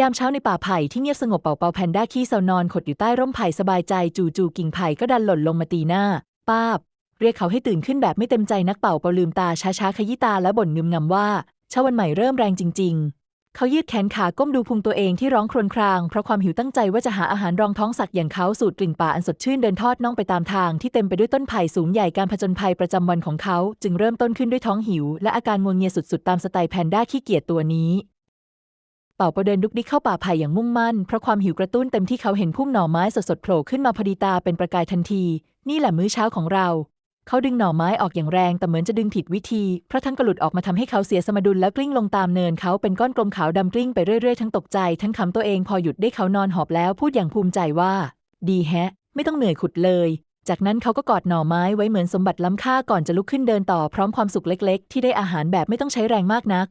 ยามเช้าในป่าไผ่ที่เงียบสงบเป่าเป่าแพนด้าขี้เซานอนขดอยู่ใต้ร่มไผ่สบายใจจู่ๆกิ่งไผ่ก็ดันหล่นลงมาตีหน้า ป้าบ เรียกเขาให้ตื่นขึ้นแบบไม่เต็มใจนักเป่าเป่าลืมตาช้าๆขยี้ตาและบ่นงึมงำว่าเช้าวันใหม่เริ่มแรงจริง ๆ เขายืดแขนขาก้มดูพุงตัวเองที่ร้องครวญครางเพราะความหิวตั้งใจว่าจะหาอาหารรองท้องสักอย่างเขาสูดกลิ่นป่าอันสดชื่นเดินทอดน่องไปตามทางที่เต็มไปด้วยต้นไผ่สูงใหญ่การผจญภัยประจำวันของเขา จึงเริ่มต้นขึ้นด้วยท้องหิว และอาการงวงเงียสุดๆตามสไตล์แพนด้าขี้เกียจตัวนี้ เป่าประเดินดุกดิกเข้าป่าไผ่อย่างมุ่งมั่น เพราะความหิวกระตุ้นเต็มที่เขาเห็นพุ่มหน่อไม้สดๆโผล่ขึ้นมาพอดีตาเป็นประกายทันที นี่แหละมื้อเช้าของเรา เขาดึงหน่อไม้ออกอย่างแรง แต่เหมือนจะดึงผิดวิธีเพราะทั้งกระหลุดออกมาทำให้เขาเสียสมดุลแล้วกลิ้งลงตามเนินเขาเป็นก้อนกลมขาวดำกลิ้งไปเรื่อยๆทั้งตกใจทั้งขำตัวเองพอหยุดได้เขานอนหอบแล้วพูดอย่างภูมิใจว่า ดีแฮะ ไม่ต้องเหนื่อยขุดเลยจากนั้นเขาก็กอดหน่อไม้ไว้เหมือนสมบัติล้ำค่าก่อนจะลุกขึ้นเดินต่อพร้อมความสุขเล็ก ๆ ที่ได้อาหารแบบไม่ต้องใช้แรงมากนัก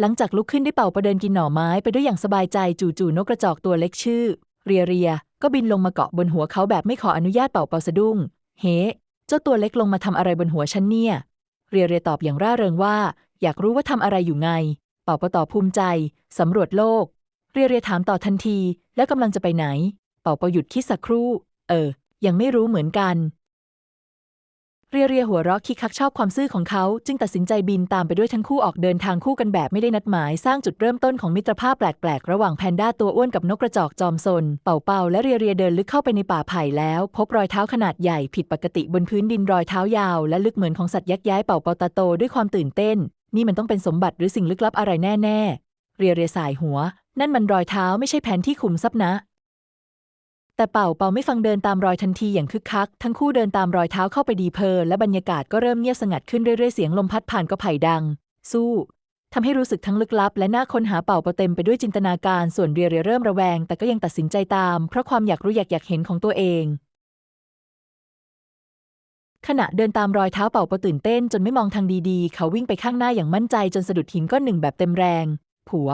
หลังจากลุกขึ้นได้เป่าประเดินกินหน่อไม้ไปด้วยอย่างสบายใจจู่ๆนกกระจอกตัวเล็กชื่อ เรียเรีย ก็บินลงมาเกาะบนหัวเขาแบบไม่ขออนุญาตเป่าเป่าสะดุ้ง เฮ้เจ้าตัวเล็กลงมาทำอะไรบนหัวฉันเนี่ย เรียเรียตอบอย่างร่าเริงว่า อยากรู้ว่าทำอะไรอยู่ไง เป่าเป่าตอบภูมิใจสำรวจโลก เรียเรียถามต่อทันที แล้วกำลังจะไปไหน เป่าเป่าหยุดคิดสักครู่ เออ ยังไม่รู้เหมือนกัน เรียเรียหัวเราะคิกคักชอบความซื่อของเขา จึงตัดสินใจบินตามไปด้วยทั้งคู่ออกเดินทางคู่กันแบบไม่ได้นัดหมายสร้างจุดเริ่มต้นของมิตรภาพแปลกๆ ระหว่างแพนด้าตัวอ้วนกับนกกระจอกจอมซน เป่าเป่าและเรียเรียเดินลึกเข้าไปในป่าไผ่แล้ว พบรอยเท้าขนาดใหญ่ผิดปกติบนพื้นดินรอยเท้ายาว และลึกเหมือนของสัตว์ยักษ์ย้ายเป่าเป่าตาโตด้วยความตื่นเต้น นี่มันต้องเป็นสมบัติหรือสิ่งลึกลับอะไรแน่ๆเรียเรียสายหัว นั่นมันรอยเท้าไม่ใช่แผนที่ขุมทรัพย์นะ แต่เป่าเป่าไม่ฟังเดินตามรอยทันทีอย่างคึกคัก ทั้งคู่เดินตามรอยเท้าเข้าไปดีเพลและบรรยากาศก็เริ่มเงียบสงัดขึ้นเรื่อยๆ เสียงลมพัดผ่านก็ไผ่ดัง สู้ทำให้รู้สึกทั้งลึกลับ และน่าค้นหาเป่าเป่าเต็มไปด้วยจินตนาการส่วนเรียเรียเริ่มระแวง แต่ก็ยังตัดสินใจตาม เพราะความอยากรู้อยากอยากเห็นของตัวเอง ขณะเดินตามรอยเท้าเป่าเป่าตื่นเต้น จนไม่มองทางดีๆ เขาวิ่งไปข้างหน้าอย่างมั่นใจจนสะดุดหินก้อนหนึ่งแบบเต็มแรง ผัว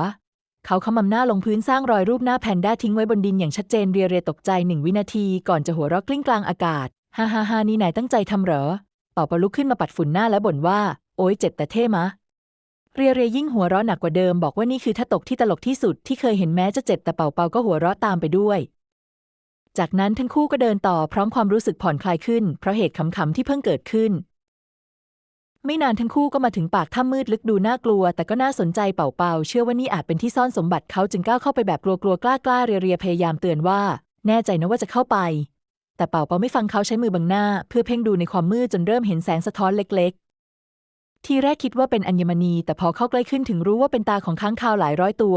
เขาขมำหน้าลงพื้นสร้างรอยรูปหน้าแพนด้าทิ้งไว้บนดินอย่างชัดเจนเรียเรยตกใจหนึ่งวินาที ก่อนจะหัวเราะกลิ้งกลางอากาศฮ่าฮ่าฮ่านี่นายตั้งใจทำเหรอเป่าป่าลุกขึ้นมาปัดฝุ่นหน้าและบ่นว่า โอ๊ยเจ็บแต่เท่มะ เรียเรยยิ่งหัวเราะหนักกว่าเดิมบอกว่านี่คือท่าตกที่ตลกที่สุดที่เคยเห็นแม้จะเจ็บแต่เป่าเป่าก็หัวเราะตามไปด้วย จากนั้นทั้งคู่ก็เดินต่อพร้อมความรู้สึกผ่อนคลายขึ้นเพราะเหตุขำๆที่เพิ่งเกิดขึ้น ไม่นานทั้งคู่ก็มาถึงปากถ้ำมืดลึกดูน่ากลัว แต่ก็น่าสนใจเป่าเป่าเชื่อว่านี่อาจเป็นที่ซ่อนสมบัติเขาจึงก้าวเข้าไปแบบกลัวๆกล้าๆเรียเรียพยายามเตือนว่า แน่ใจนะว่าจะเข้าไป แต่เป่าเป่าไม่ฟังเขาใช้มือบังหน้า เพื่อเพ่งดูในความมืดจนเริ่มเห็นแสงสะท้อนเล็ก ๆ ทีแรกคิดว่าเป็นอัญมณี แต่พอเข้าใกล้ขึ้นถึงรู้ว่าเป็นตาของค้างคาวหลายร้อยตัว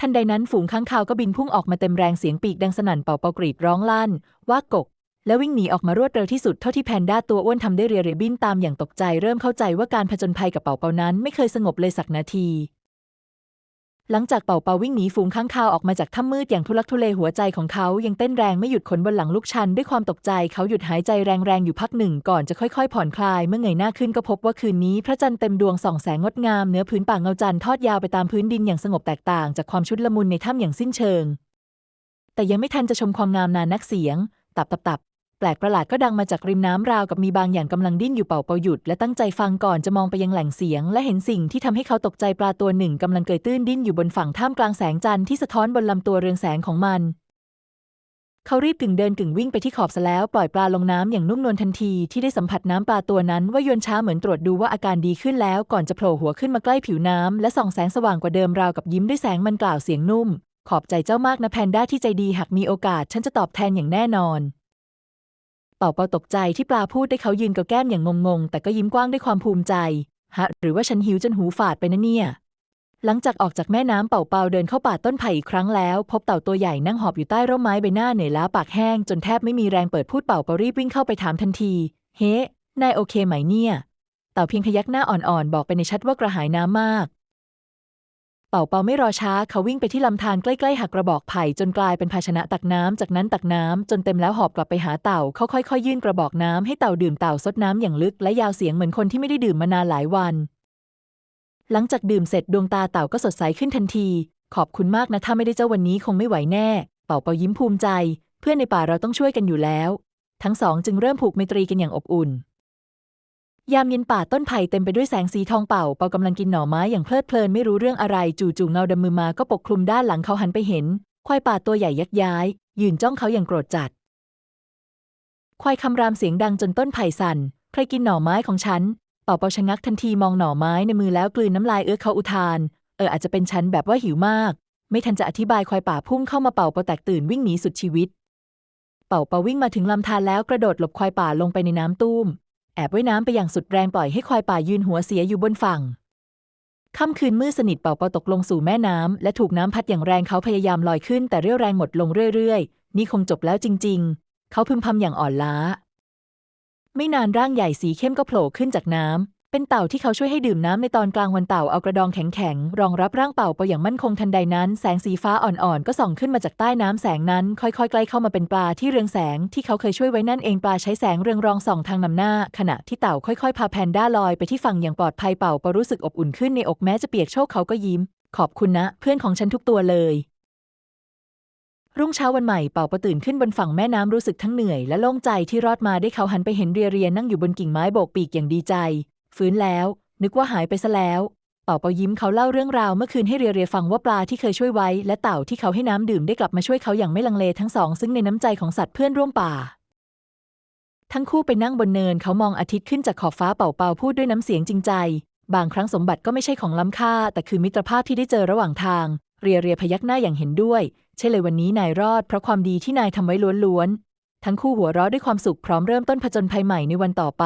ทันใดนั้นฝูงค้างคาวก็บินพุ่งออกมาเต็มแรงเสียงปีกดังสนั่นเป่าเป่ากรีดร้องลั่นว่ากก แล้ววิ่งหนีออกมารวดเร็วที่สุดเท่าที่แพนด้าตัวอ้วนทำได้เรียเรบินตามอย่างตกใจเริ่มเข้าใจว่าการผจญภัยกับเป่าเป่านั้นไม่เคยสงบเลยสักนาที หลังจากเป่าเป่าวิ่งหนีฝูงค้างคาวออกมาจากถ้ำมืดอย่างทุลักทุเลหัวใจของเขายังเต้นแรงไม่หยุดขนบนหลังลูกชันด้วยความตกใจเขาหยุดหายใจแรงๆอยู่พักหนึ่งก่อนจะค่อยๆ ผ่อนคลาย เมื่อเงยหน้าขึ้นก็พบว่าคืนนี้ พระจันทร์เต็มดวงส่องแสงงดงามเนื้อพื้นป่าเงาจันทร์ทอดยาวไปตามพื้นดินอย่างสงบแตกต่างจากความชุดละมุนในถ้ำอย่างสิ้นเชิง แต่ยังไม่ทันจะชมความงามนานนักเสียง ตับตับตับ แปลกประหลาดก็ดังมาจากริมน้ำราวกับมีบางอย่างกำลังดิ้นอยู่เป่าเป่าหยุด และตั้งใจฟังก่อนจะมองไปยังแหล่งเสียง และเห็นสิ่งที่ทำให้เขาตกใจปลาตัวหนึ่งกำลังเกยตื้นดิ้นอยู่บนฝั่งท่ามกลางแสงจันทร์ที่สะท้อนบนลำตัวเรืองแสงของมัน เขารีบกึ่งเดินกึ่งวิ่งไปที่ขอบสะแล้วปล่อยปลาลงน้ำอย่างนุ่มนวลทันทีที่ได้สัมผัสน้ำปลาตัวนั้นว่ายนช้าเหมือนตรวจดูว่าอาการดีขึ้นแล้วก่อนจะโผล่หัวขึ้นมาใกล้ผิวน้ำและส่องแสงสว่างกว่าเดิมราวกับยิ้มด้วยแสงมันกล่าวเสียงนุ่ม ขอบใจเจ้ามากนะแพนด้าที่ใจดีหากมีโอกาสฉันจะตอบแทนอย่างแน่นอน เป่าเป่าตกใจที่ปลาพูดได้เขายืนกระแก้มอย่างงงๆ แต่ก็ยิ้มกว้างด้วยความภูมิใจ ฮะ หรือว่าฉันหิวจนหูฝาดไปนะเนี่ย หลังจากออกจากแม่น้ำเป่าเป่าเดินเข้าป่าต้นไผ่อีกครั้งแล้ว พบเต่าตัวใหญ่นั่งหอบอยู่ใต้ร่มไม้ใบหน้าเหนื่อยล้าปากแห้งจนแทบไม่มีแรงเปิดพูดเป่าเป่ารีบวิ่งเข้าไปถามทันที เฮ้ นายโอเคไหมเนี่ย เต่าเพียงพยักหน้าอ่อนๆบอกไปในชัดว่ากระหายน้ำมาก เป่าเป่าไม่รอช้าเขาวิ่งไปที่ลำธารใกล้ๆหักกระบอกไผ่จนกลายเป็นภาชนะตักน้ำจากนั้นตักน้ำจนเต็มแล้วหอบกลับไปหาเต่าเขาค่อยๆยื่นกระบอกน้ำให้เต่าดื่มเต่าซดน้ำอย่างลึกและยาวเสียงเหมือนคนที่ไม่ได้ดื่มมานานหลายวัน หลังจากดื่มเสร็จดวงตาเต่าก็สดใสขึ้นทันที ขอบคุณมากนะถ้าไม่ได้เจ้าวันนี้คงไม่ไหวแน่ เป่าเป่ายิ้มภูมิใจ เพื่อนในป่าเราต้องช่วยกันอยู่แล้ว ทั้งสองจึงเริ่มผูกไมตรีกันอย่างอบอุ่น ยามเย็นป่าต้นไผ่เต็มไปด้วยแสงสีทองเป่า เปากำลังกินหน่อไม้อย่างเพลิดเพลินไม่รู้เรื่องอะไร จู่ๆเงาดำมือมาก็ปกคลุมด้านหลังเขาหันไปเห็น ควายป่าตัวใหญ่ยักย้าย ยืนจ้องเขาอย่างโกรธจัด ควายคำรามเสียงดังจนต้นไผ่สั่น ใครกินหน่อไม้ของฉัน เป่าเปาชะงักทันทีมองหน่อไม้ในมือแล้วกลืนน้ำลายเอื้อเขาอุทาน เอออาจจะเป็นฉันแบบว่าหิวมาก ไม่ทันจะอธิบายควายป่าพุ่งเข้ามาเป่าเปาแตกตื่นวิ่งหนีสุดชีวิต เป่าเปาวิ่งมาถึงลำธารแล้วกระโดดหลบควายป่าลงไปในน้ำตุ้ม แอบว่ายน้ำไปอย่างสุดแรงปล่อยให้ควายป่ายืนหัวเสียอยู่บนฝั่งค่ำคืนมืดสนิทเป่าเปาตกลงสู่แม่น้ำและถูกน้ำพัดอย่างแรงเขาพยายามลอยขึ้น แต่เรี่ยวแรงหมดลงเรื่อยๆ นี่คงจบแล้วจริง ๆ เขาพึมพำอย่างอ่อนล้า ไม่นานร่างใหญ่สีเข้มก็โผล่ขึ้นจากน้ำ เป็นเต่าที่เขาช่วยให้ดื่มน้ำในตอนกลางวันเต่าเอากระดองแข็งๆรองรับร่างเป่าเปอย่างมั่นคงทันใดนั้น แสงสีฟ้าอ่อนๆ ก็ส่องขึ้นมาจากใต้น้ำแสงนั้น ค่อยๆ ใกล้เข้ามาเป็นปลาที่เรืองแสงที่เขาเคยช่วยไว้นั่นเองปลาใช้แสงเรืองรองส่องทางนำหน้า ขณะที่เต่าค่อยๆ พาแพนด้าลอยไปที่ฝั่งอย่างปลอดภัยเป่าปรู้สึกอบอุ่นขึ้นในอกแม้จะเปียกโชกเขาก็ยิ้ม ขอบคุณนะ เพื่อนของฉันทุกตัวเลย รุ่งเช้าวันใหม่เป่าประตื่นขึ้นบนฝั่งแม่น้ำรู้สึกทั้งเหนื่อยและโล่งใจที่รอดมาได้เขาหันไปเห็นเรียเรียนั่งอยู่บนกิ่งไม้โบกปีกอย่างดีใจ ฟื้นแล้ว นึกว่าหายไปซะแล้ว เป่าเปายิ้มเขาเล่าเรื่องราวเมื่อคืนให้เรียเรียฟังว่าปลาที่เคยช่วยไว้ และเต่าที่เขาให้น้ำดื่มได้กลับมาช่วยเขาอย่างไม่ลังเลทั้งสอง ซึ่งในน้ำใจของสัตว์เพื่อนร่วมป่า ทั้งคู่ไปนั่งบนเนินเขามองอาทิตย์ขึ้นจากขอบฟ้าเป่าเปาพูดด้วยน้ำเสียงจริงใจ บางครั้งสมบัติก็ไม่ใช่ของล้ำค่า แต่คือมิตรภาพที่ได้เจอระหว่างทาง เรียเรียพยักหน้าอย่างเห็นด้วย ใช่เลยวันนี้นายรอดเพราะความดีที่นายทำไว้ล้วนๆทั้งคู่หัวเราะด้วยความสุขพร้อมเริ่มต้นผจญภัยใหม่ในวันต่อไป